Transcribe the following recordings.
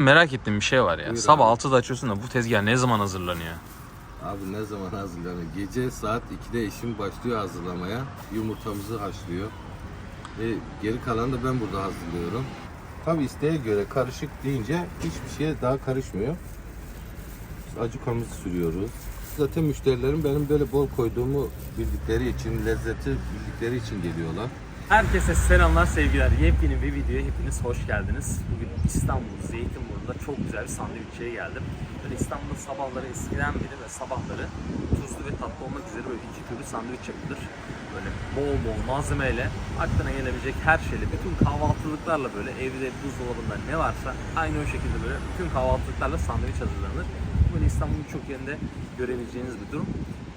Merak ettiğim bir şey var ya. Buyur Sabah abi. 6'da açıyorsun da bu tezgah ne zaman hazırlanıyor? Abi ne zaman hazırlanır? Gece saat 2'de eşim başlıyor hazırlamaya. Yumurtamızı haşlıyor. Ve geri kalanı da ben burada hazırlıyorum. Tabi isteğe göre karışık deyince hiçbir şeye daha karışmıyor. Biz Acukamızı sürüyoruz. Zaten müşterilerim benim böyle bol koyduğumu bildikleri için, lezzeti bildikleri için geliyorlar. Herkese selamlar sevgiler. Yepyeni bir videoya hepiniz hoş geldiniz. Bugün İstanbul Zeytinburnu'nda çok güzel bir sandviççiye geldim. Böyle İstanbul'da sabahları eskiden beri ve sabahları tuzlu ve tatlı olmak üzere böyle iki türlü sandviç yapılır. Böyle bol bol malzemeyle aklına gelebilecek her şeyle bütün kahvaltılıklarla böyle evde buzdolabında ne varsa aynı o şekilde böyle bütün kahvaltılıklarla sandviç hazırlanır. Böyle İstanbul'un çok yerinde görebileceğiniz bir durum.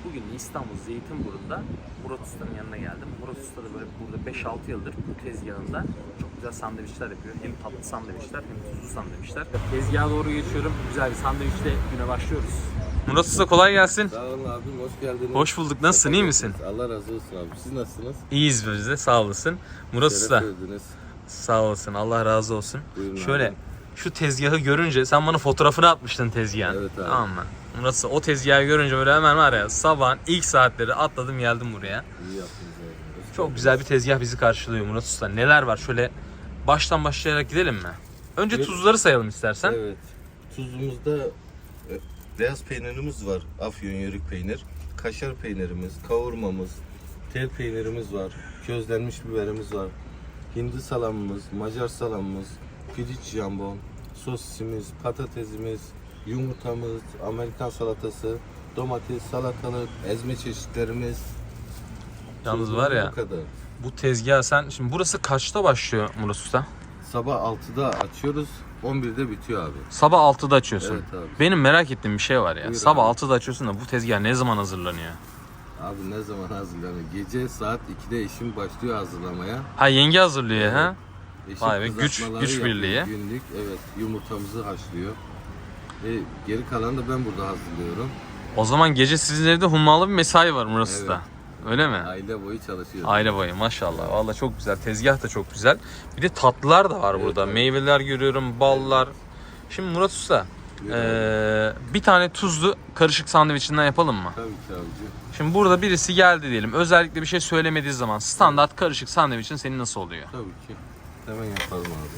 Bugün İstanbul Zeytinburnu'nda Murat Usta'nın yanına geldim. Murat Usta da böyle burada 5-6 yıldır bu tezgahında çok güzel sandviçler yapıyor. Hem tatlı sandviçler hem tuzlu sandviçler. Tezgaha doğru geçiyorum. Güzel bir sandviçle güne başlıyoruz. Murat Usta kolay gelsin. Sağ olun abim, hoş geldiniz. Hoş bulduk. Nasılsın? iyi misin? Allah razı olsun abi. Siz nasılsınız? İyiyiz biz de. Sağ olasın. Murat Şeref Usta verdiniz. sağ olasın. Allah razı olsun. Buyurun Şöyle abi. şu tezgahı görünce sen bana fotoğrafını atmıştın tezgahın. Evet abi. Tamam mı? Usta o tezgahı görünce böyle hemen var ya sabahın ilk saatleri atladım geldim buraya. İyi yaptınız abi. Çok güzel bir tezgah bizi karşılıyor Murat Usta. Neler var? Şöyle baştan başlayarak gidelim mi? Önce Evet. tuzları sayalım istersen. Evet. Tuzumuzda e, beyaz peynirimiz var. Afyon yörük peynir. Kaşar peynirimiz, kavurmamız, tel peynirimiz var. Közlenmiş biberimiz var. Hindi salamımız, Macar salamımız, piriç jambon, sosisimiz, patatesimiz, yumurtamız, Amerikan salatası, domates, salatalık, ezme çeşitlerimiz. Yalnız var ya Bu kadar. bu tezgah sen şimdi burası kaçta başlıyor Murat Usta? Sabah 6'da açıyoruz, 11'de bitiyor abi. Sabah 6'da açıyorsun. Evet abi. Benim merak ettiğim bir şey var ya. Buyur Sabah abi. 6'da açıyorsun da bu tezgah ne zaman hazırlanıyor? Abi ne zaman hazırlanır? Gece saat 2'de eşim başlıyor hazırlamaya. Ha yenge hazırlıyor Evet. ha? Eşim Vay be, güç- güç birliği. Günlük evet yumurtamızı haşlıyor. Ve geri kalanı da ben burada hazırlıyorum. O zaman gece sizin evde hummalı bir mesai var Murat Evet. Usta. Öyle mi? Aile boyu çalışıyoruz. Aile boyu maşallah. Vallahi çok güzel. Tezgah da çok güzel. Bir de tatlılar da var Evet, burada. evet. Meyveler görüyorum, ballar. Şimdi Murat Usta, eee, bir tane tuzlu karışık sandviçinden yapalım mı? Tabii ki abici. Şimdi burada birisi geldi diyelim. Özellikle bir şey söylemediği zaman standart karışık sandviçin senin nasıl oluyor? Tabii ki. Hemen yapalım abi.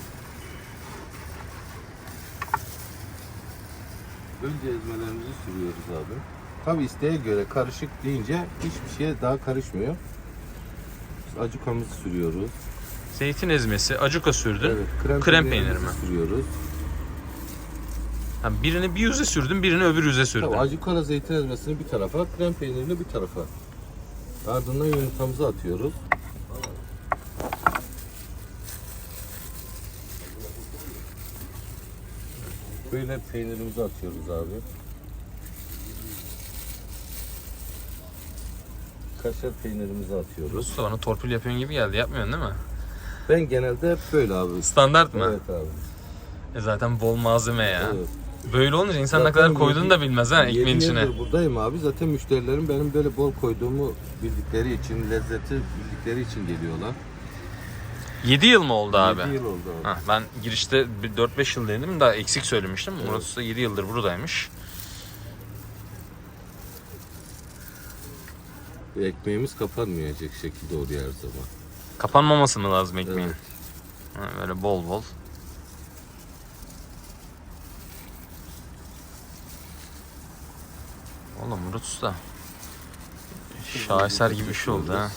Önce ezmelerimizi sürüyoruz abi. Tabii isteğe göre karışık deyince hiçbir şeye daha karışmıyor. Biz acukamızı sürüyoruz. Zeytin ezmesi, acuka sürdün. Evet, krem, Krem peyniri mi? sürüyoruz. Ha, birini bir yüze sürdün, birini öbür yüze sürdün. Tabii acukala zeytin ezmesini bir tarafa, krem peynirini bir tarafa. Ardından yumurtamızı atıyoruz. Böyle peynirimizi atıyoruz abi. Kaşar peynirimizi atıyoruz. Usta bana torpil yapıyorsun gibi geldi. Yapmıyorsun değil mi? Ben genelde hep böyle abi. Standart mı? Evet abi. E zaten bol malzeme ya. Evet. Böyle olunca insan ne kadar koyduğunu da bilmez ha ekmeğin içine. buradayım abi. Zaten müşterilerim benim böyle bol koyduğumu bildikleri için, lezzeti bildikleri için geliyorlar. 7 yıl mı oldu abi? 7 yıl oldu abi. Ha, ben girişte bir 4-5 yıl dedim daha eksik söylemiştim. Murat Usta 7 yıldır buradaymış. Ekmeğimiz kapanmayacak şekilde oluyor her zaman. Kapanmaması mı lazım ekmeğin? Evet. Ha, böyle bol bol. Oğlum Murat Usta. Şaheser gibi bir şey oldu ha.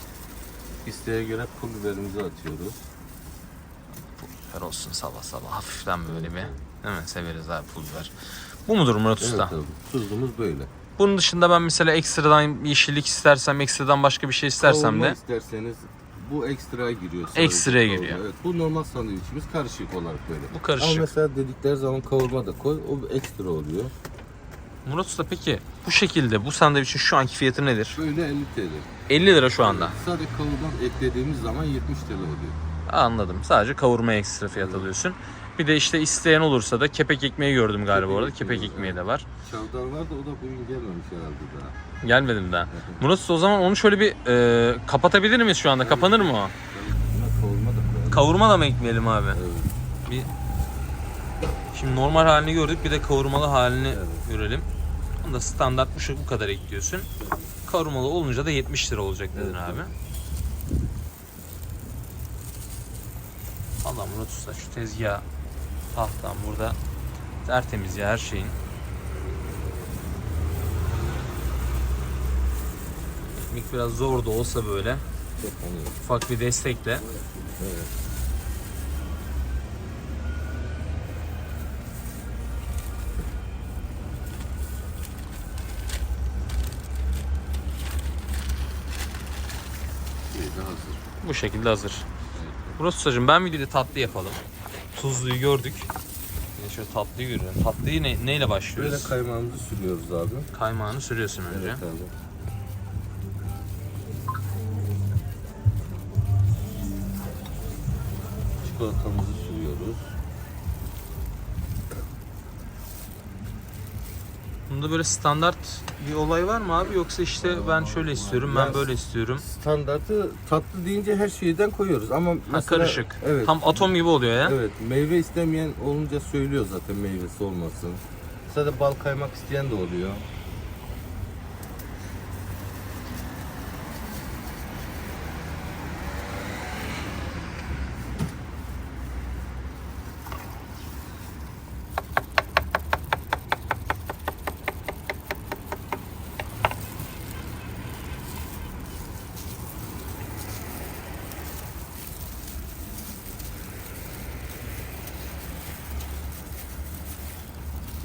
İsteğe göre pul biberimizi atıyoruz. Ver olsun sabah sabah hafiften böyle bir. Değil mi? Severiz abi pul biber. Bu mudur Murat Evet Usta? abi. Böyle. Bunun dışında ben mesela ekstradan yeşillik istersem, ekstradan başka bir şey istersem Kavurma de isterseniz bu ekstraya giriyor. sadece Ekstraya kavurma. giriyor. Evet. Bu normal sandviçimiz karışık olarak böyle. bu Ama karışık. mesela dedikleri zaman kavurma da koy. O ekstra oluyor. Murat Usta peki bu şekilde bu sandviçin şu anki fiyatı nedir? Böyle 50 TL. 50 lira şu anda. Sadece kavurma eklediğimiz zaman 70 TL oluyor. Anladım. Sadece kavurma ekstra fiyat alıyorsun. Bir de işte isteyen olursa da kepek ekmeği gördüm galiba Kepek orada. Kepek ekmeği de var. Çavdar var da o da bugün gelmemiş herhalde daha. Gelmedim daha. Murat o zaman onu şöyle bir e, kapatabilir miyiz şu anda? Kapanır mı o? Kavurma da koyalım. Kavurma da mı ekmeyelim abi? Evet. Bir Şimdi normal halini gördük bir de kavurmalı halini Evet. görelim. Onu da standart bu, kadar ekliyorsun. Kavurmalı olunca da 70 lira olacak dedin Evet, abi. Allah Murat Usta şu tezgah tahtam burada tertemiz ya her şeyin. Ekmek biraz zor da olsa böyle ufak bir destekle evet. Bu şekilde hazır. Murat Ustacığım ben videoda tatlı yapalım. Tuzluyu gördük. Bir de şöyle tatlıyı görelim. Tatlıyı ne, neyle Böyle başlıyoruz? kaymağımızı sürüyoruz abi. Kaymağını sürüyorsun önce. Evet abi. Çikolatamızı sürüyoruz. Bunda böyle standart bir olay var mı abi yoksa işte ben şöyle istiyorum, ben Ya- böyle istiyorum. Standartı tatlı deyince her şeyden koyuyoruz ama Ha, mesela, karışık. Evet. Tam atom gibi oluyor ya. Evet, meyve istemeyen olunca söylüyor zaten meyvesi olmasın. Sadece bal kaymak isteyen de oluyor.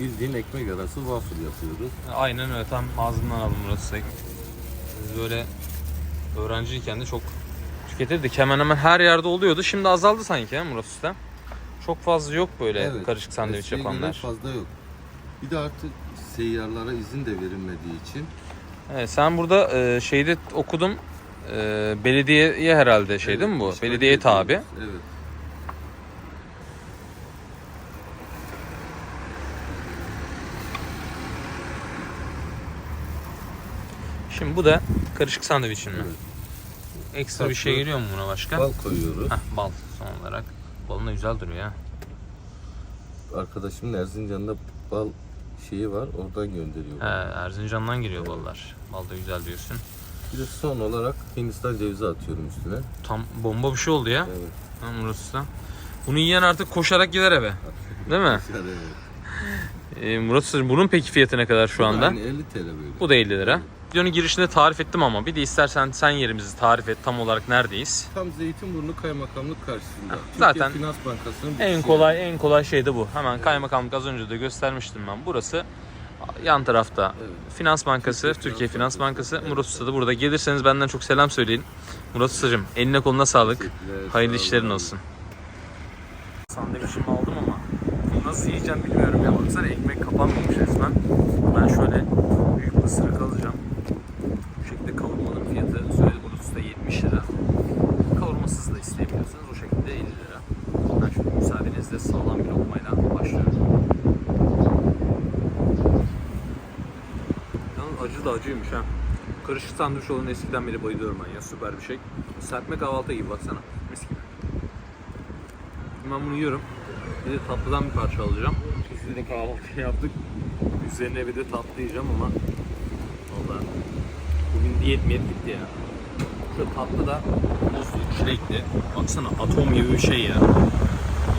Bildiğin ekmek arası waffle yapıyoruz. Aynen öyle tam ağzımdan aldım Usta. Biz böyle öğrenciyken de çok tüketirdik. Hemen hemen her yerde oluyordu. Şimdi azaldı sanki ha Murat Usta. Çok fazla yok böyle Evet, karışık sandviç yapanlar. fazla yok. Bir de artık seyyarlara izin de verilmediği için Evet, sen burada e, şeyde okudum. E, belediyeye herhalde şey değil mi bu? Evet, Belediyeye tabi. Evet. Şimdi bu da karışık sandviçin mi? Evet. Ekstra bir Tatlı. şey geliyor mu buna başka? Bal koyuyoruz. Heh, bal son olarak. Balın da güzel duruyor ya. Arkadaşımın Erzincan'da bal şeyi var. Oradan gönderiyor. He, Erzincan'dan geliyor ballar. Bal da güzel diyorsun. Bir de son olarak Hindistan cevizi atıyorum üstüne. Tam bomba bir şey oldu ya. Evet. Ha, Murat Usta. Bunu yiyen artık koşarak gider eve. Değil mi? Yani evet. Ee, Murat bunun peki fiyatı ne kadar şu anda? Aynı 50 TL böyle. Bu da 50 lira. Videonun girişinde tarif ettim ama bir de istersen sen yerimizi tarif et tam olarak neredeyiz. Tam Zeytinburnu Kaymakamlık karşısında. Türkiye zaten Finans Bankası'nın En kolay en kolay şey de bu. Hemen kaymakamlık az önce de göstermiştim ben. Burası yan tarafta Evet. Finans Bankası, Türkiye Türkiye Finans Bankası. Evet. Murat Usta da burada. Gelirseniz benden çok selam söyleyin. Murat Usta'cığım eline koluna sağlık. Hayırlı sağ işlerin olsun. Sandviçimi aldım ama nasıl yiyeceğim bilmiyorum ya. Baksana ekmek kapanmamış resmen. Ben şöyle büyük bir ısırık alacağım. Bu şekilde kavurmanın fiyatı söyledi Murat Usta 70 lira. Kavurmasız da isteyebiliyorsunuz. O şekilde 50 lira. Ben şöyle müsaadenizle sağlam bir lokmayla başlıyorum. Yalnız acı da acıymış ha. Karışık sandviç olan eskiden beri bayılıyorum ben ya. Süper bir şey. Serpme kahvaltı gibi baksana. Mis gibi. Ben bunu yiyorum. Bir de tatlıdan bir parça alacağım. Biz de kahvaltı yaptık. Üzerine bir de tatlı yiyeceğim ama Valla bugün diyet miyet bitti ya. Şu tatlı da muzlu, çilekli. Baksana atom gibi bir şey ya.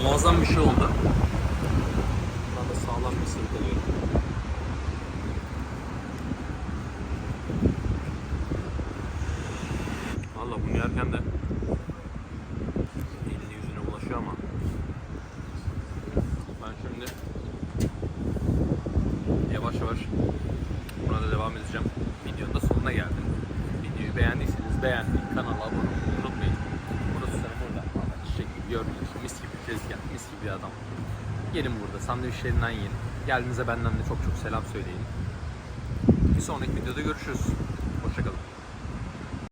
Muazzam bir şey oldu. Bundan da sağlam bir ısırık alıyorum. Valla bunu yerken de elini yüzüne bulaşıyor ama ben şimdi yavaş yavaş buna da devam edeceğim. Videonun da sonuna geldim. Videoyu beğendiyseniz beğenmeyi, kanala abone olmayı unutmayın. Burası sana burada. Valla çiçek gibi gördünüz. Mis gibi tezgah, mis gibi bir adam. Gelin burada sandviçlerinden yiyin. Geldiğinizde benden de çok çok selam söyleyin. Bir sonraki videoda görüşürüz.